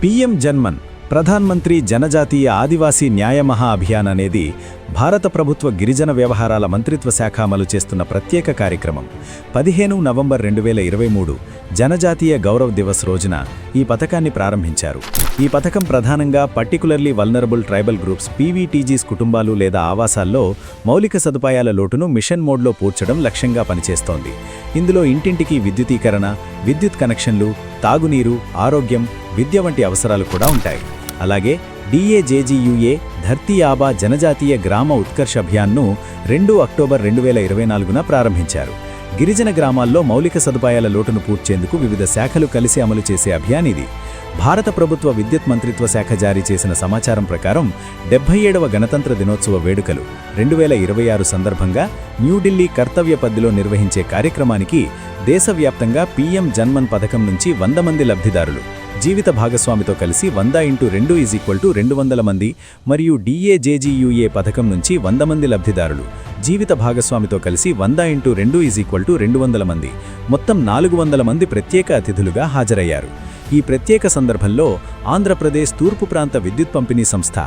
PM JANMAN Pradhan Mantri జనజాతీయ ఆదివాసీ న్యాయ మహా అభియాన్ అనేది భారత ప్రభుత్వ గిరిజన వ్యవహారాల మంత్రిత్వ శాఖ అమలు చేస్తున్న ప్రత్యేక కార్యక్రమం. పదిహేను నవంబర్ రెండు వేల ఇరవై మూడు జనజాతీయ గౌరవ్ దివస్ రోజున ఈ పథకాన్ని ప్రారంభించారు. ఈ పథకం ప్రధానంగా particularly vulnerable tribal groups PVTGs కుటుంబాలు లేదా ఆవాసాల్లో మౌలిక సదుపాయాల లోటును మిషన్ మోడ్లో పూడ్చడం లక్ష్యంగా పనిచేస్తోంది. ఇందులో ఇంటింటికి విద్యుతీకరణ విద్యుత్ కనెక్షన్లు తాగునీరు ఆరోగ్యం విద్య వంటి అవసరాలు కూడా ఉంటాయి. అలాగే డిఏజేజీయుఏ ధర్తీ ఆబా జనజాతీయ గ్రామ ఉత్కర్ష అభియాన్ను రెండు అక్టోబర్ రెండు వేల ఇరవై నాలుగున ప్రారంభించారు. గిరిజన గ్రామాల్లో మౌలిక సదుపాయాల లోటును పూడ్చేందుకు వివిధ శాఖలు కలిసి అమలు చేసే అభియాన్ ఇది. భారత ప్రభుత్వ విద్యుత్ మంత్రిత్వ శాఖ జారీ చేసిన సమాచారం ప్రకారం డెబ్బై ఏడవ గణతంత్ర దినోత్సవ వేడుకలు రెండు వేల ఇరవై ఆరు సందర్భంగా న్యూఢిల్లీ కర్తవ్య పద్దిలో నిర్వహించే కార్యక్రమానికి దేశవ్యాప్తంగా పీఎం జన్మన్ పథకం నుంచి వంద మంది లబ్ధిదారులు. జీవిత భాగస్వామితో కలిసి వంద ఇంటూ రెండు ఈజ్ ఈక్వల్ టు రెండు వందల మంది మరియు డిఏజేజీయుఏ పథకం నుంచి వంద మంది లబ్ధిదారులు. జీవిత భాగస్వామితో కలిసి వంద ఇంటూ రెండు ఈజ్ ఈక్వల్ టు రెండు వందల మంది. మొత్తం నాలుగు వందల మంది ప్రత్యేక అతిథులుగా హాజరయ్యారు. ఈ ప్రత్యేక సందర్భంలో ఆంధ్రప్రదేశ్ తూర్పు ప్రాంత విద్యుత్ పంపిణీ సంస్థ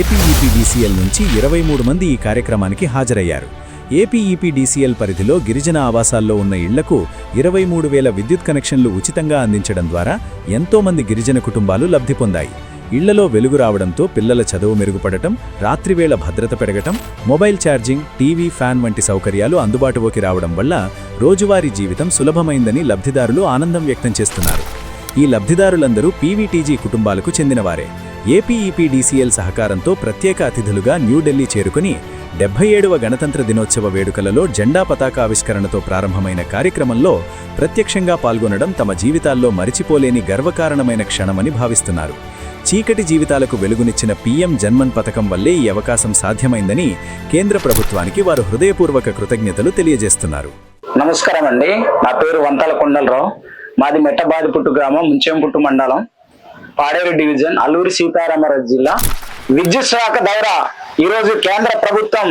ఏపీఈపీడీసీఎల్ నుంచి ఇరవై మూడు మంది ఈ కార్యక్రమానికి హాజరయ్యారు. ఏపీఈపీడీసీఎల్ పరిధిలో గిరిజన ఆవాసాల్లో ఉన్న ఇళ్ళకు ఇరవై మూడు వేల విద్యుత్ కనెక్షన్లు ఉచితంగా అందించడం ద్వారా ఎంతో మంది గిరిజన కుటుంబాలు లబ్ధి పొందాయి. ఇళ్ళలో వెలుగు రావడంతో పిల్లల చదువు మెరుగుపడటం రాత్రివేళ భద్రత పెరగటం మొబైల్ ఛార్జింగ్ టీవీ ఫ్యాన్ వంటి సౌకర్యాలు అందుబాటులోకి రావడం వల్ల రోజువారీ జీవితం సులభమైందని లబ్ధిదారులు ఆనందం వ్యక్తం చేస్తున్నారు. ఈ లబ్ధిదారులందరూ పీవీటీజీ కుటుంబాలకు చెందినవారే. ఏపీఈపీడీసీఎల్ సహకారంతో ప్రత్యేక అతిథులుగా న్యూఢిల్లీ చేరుకుని డెబ్బై ఏడవ గణతంత్ర దినోత్సవ వేడుకలలో జెండా పతాకావిష్కరణతో ప్రారంభమైన కార్యక్రమంలో ప్రత్యక్షంగా పాల్గొనడం తమ జీవితాల్లో మరిచిపోలేని గర్వకారణమైన క్షణమని భావిస్తున్నారు. చీకటి జీవితాలకు వెలుగునిచ్చిన పీఎం జన్మన్ పథకం వల్లే ఈ అవకాశం సాధ్యమైందని కేంద్ర ప్రభుత్వానికి వారు హృదయపూర్వక కృతజ్ఞతలు తెలియజేస్తున్నారు. నమస్కారం అండి నా పేరు వంతాల కొండలరావు. మాది మెట్టబాదిపుట్టు గ్రామం ముంచెంపుట్టు మండలం. పాడేరు డివిజన్ అల్లూరి సీతారామరాజు జిల్లా. విద్యుత్ శాఖ ద్వారా ఈరోజు కేంద్ర ప్రభుత్వం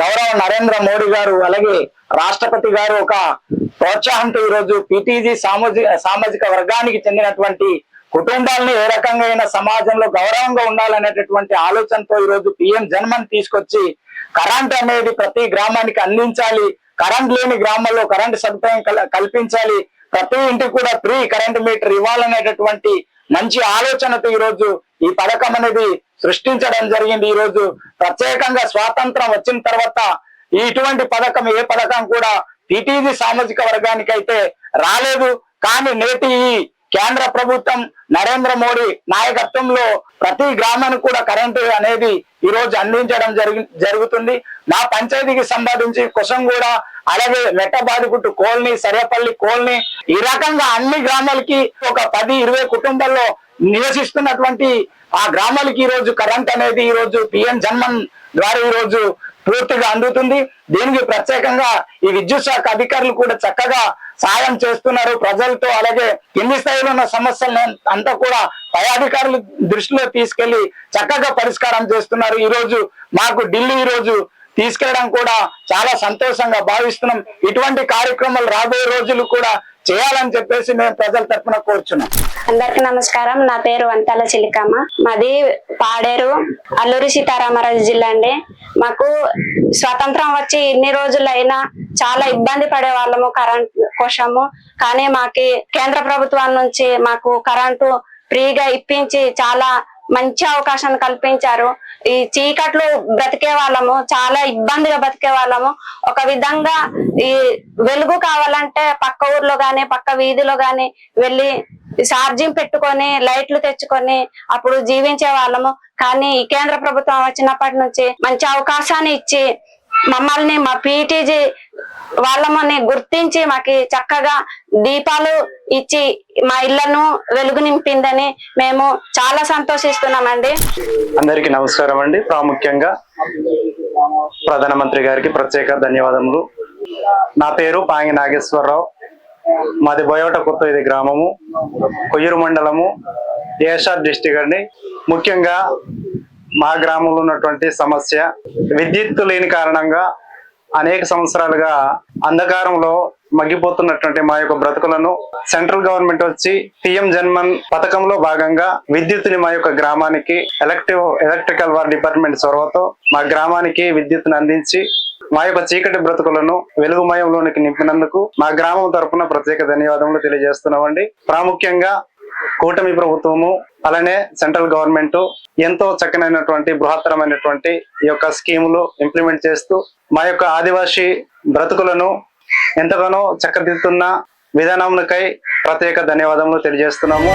గౌరవ నరేంద్ర మోడీ గారు అలాగే రాష్ట్రపతి గారు ఒక ప్రోత్సాహంతో ఈరోజు పిటిజి సామాజిక సామాజిక వర్గానికి చెందినటువంటి కుటుంబాలను ఏ రకంగా అయినా సమాజంలో గౌరవంగా ఉండాలనేటటువంటి ఆలోచనతో ఈరోజు పిఎం జన్మని తీసుకొచ్చి కరెంట్ అనేది ప్రతి గ్రామానికి అందించాలి. కరెంట్ లేని గ్రామాల్లో కరెంట్ సదుపాయం కల్- కల్పించాలి. ప్రతి ఇంటికి కూడా ఫ్రీ కరెంట్ మీటర్ ఇవ్వాలనేటటువంటి మంచి ఆలోచనతో ఈరోజు ఈ పథకం అనేది సృష్టించడం జరిగింది. ఈరోజు ప్రత్యేకంగా స్వాతంత్రం వచ్చిన తర్వాత ఇటువంటి పథకం ఏ పథకం కూడా టిటిజి సామాజిక వర్గానికి అయితే రాలేదు. కానీ నేటి ఈ కేంద్ర ప్రభుత్వం నరేంద్ర మోడీ నాయకత్వంలో ప్రతి గ్రామానికి కూడా కరెంటు అనేది ఈ రోజు అందించడం జరిగి జరుగుతుంది. మా పంచాయతీకి సంబంధించి కుసంగూడ అలాగే మెట్టబాదిగుట్టు కోల్ని సరేపల్లి కోల్ని ఈ రకంగా అన్ని గ్రామాలకి ఒక పది ఇరవై కుటుంబాల్లో నివసిస్తున్నటువంటి ఆ గ్రామాలకి ఈ రోజు కరెంట్ అనేది ఈ రోజు పిఎం జన్మన్ ద్వారా ఈ రోజు పూర్తిగా అందుతుంది. దీనికి ప్రత్యేకంగా ఈ విద్యుత్ శాఖ అధికారులు కూడా చక్కగా సాయం చేస్తున్నారు. ప్రజలతో అలాగే కింది స్థాయిలో ఉన్న సమస్యలను అంతా కూడా పై అధికారులు దృష్టిలో తీసుకెళ్ళి చక్కగా పరిష్కారం చేస్తున్నారు. ఈ రోజు మాకు ఢిల్లీ ఈ రోజు తీసుకెళ్ళడం కూడా చాలా సంతోషంగా భావిస్తున్నాం. ఇటువంటి కార్యక్రమాలు రాబోయే రోజులు కూడా చేయాలని చెప్పేసి మేము ప్రజల తరఫున కోరుచున్నాం. అందరికి నమస్కారం. నా పేరు వంతాల చిలికమ్మ. మాది పాడేరు అల్లూరి సీతారామరాజు జిల్లా అండి. మాకు స్వాతంత్రం వచ్చి ఇన్ని రోజులైనా చాలా ఇబ్బంది పడే వాళ్ళము కరెంట్ కోసము. కానీ మాకి కేంద్ర ప్రభుత్వం నుంచి మాకు కరెంటు ఫ్రీగా ఇప్పించి చాలా మంచి అవకాశాన్ని కల్పించారు. ఈ చీకట్లు బ్రతికే వాళ్ళము చాలా ఇబ్బందిగా బ్రతికే వాళ్ళము. ఒక విధంగా ఈ వెలుగు కావాలంటే పక్క ఊర్లో గాని పక్క వీధిలో గాని వెళ్ళి ఛార్జింగ్ పెట్టుకొని లైట్లు తెచ్చుకొని అప్పుడు జీవించే వాళ్ళము. కానీ ఈ కేంద్ర ప్రభుత్వం వచ్చినప్పటి నుంచి మంచి అవకాశాన్ని ఇచ్చి మమ్మల్ని మా పీటీజీ వాళ్ళమని గుర్తించి మాకి చక్కగా దీపాలు ఇచ్చి మా ఇళ్ళను వెలుగు నింపిందని మేము చాలా సంతోషిస్తున్నామండి. అందరికీ నమస్కారం అండి. ప్రాముఖ్యంగా ప్రధానమంత్రి గారికి ప్రత్యేక ధన్యవాదములు. నా పేరు పాంగి నాగేశ్వరరావు. మాది బోయోట కొత్త ఇది గ్రామము. కొయ్యూరు మండలము. ఏషాద్ డిస్టిక్ అండి. ముఖ్యంగా మా గ్రామంలో ఉన్నటువంటి సమస్య విద్యుత్ లేని కారణంగా అనేక సంవత్సరాలుగా అంధకారంలో మగ్గిపోతున్నటువంటి మా యొక్క బ్రతుకులను సెంట్రల్ గవర్నమెంట్ వచ్చి పిఎం జన్మన్ పథకంలో భాగంగా విద్యుత్ని మా యొక్క గ్రామానికి ఎలక్ట్రివ్ ఎలక్ట్రికల్ వార్ డిపార్ట్మెంట్ చొరవతో మా గ్రామానికి విద్యుత్ను అందించి మా యొక్క చీకటి బ్రతుకులను వెలుగుమయంలోనికి నింపినందుకు మా గ్రామం తరపున ప్రత్యేక ధన్యవాదములు తెలియజేస్తున్నామండి. ప్రాముఖ్యంగా కూటమి ప్రభుత్వము అలానే సెంట్రల్ గవర్నమెంట్ ఎంతో చక్కనైనటువంటి బృహత్తరమైనటువంటి ఈ యొక్క స్కీములు ఇంప్లిమెంట్ చేస్తూ మా యొక్క ఆదివాసీ బ్రతుకులను ఎంతగానో చక్కదిద్దుతున్న విధానంకై ప్రత్యేక ధన్యవాదములు తెలియజేస్తున్నాము.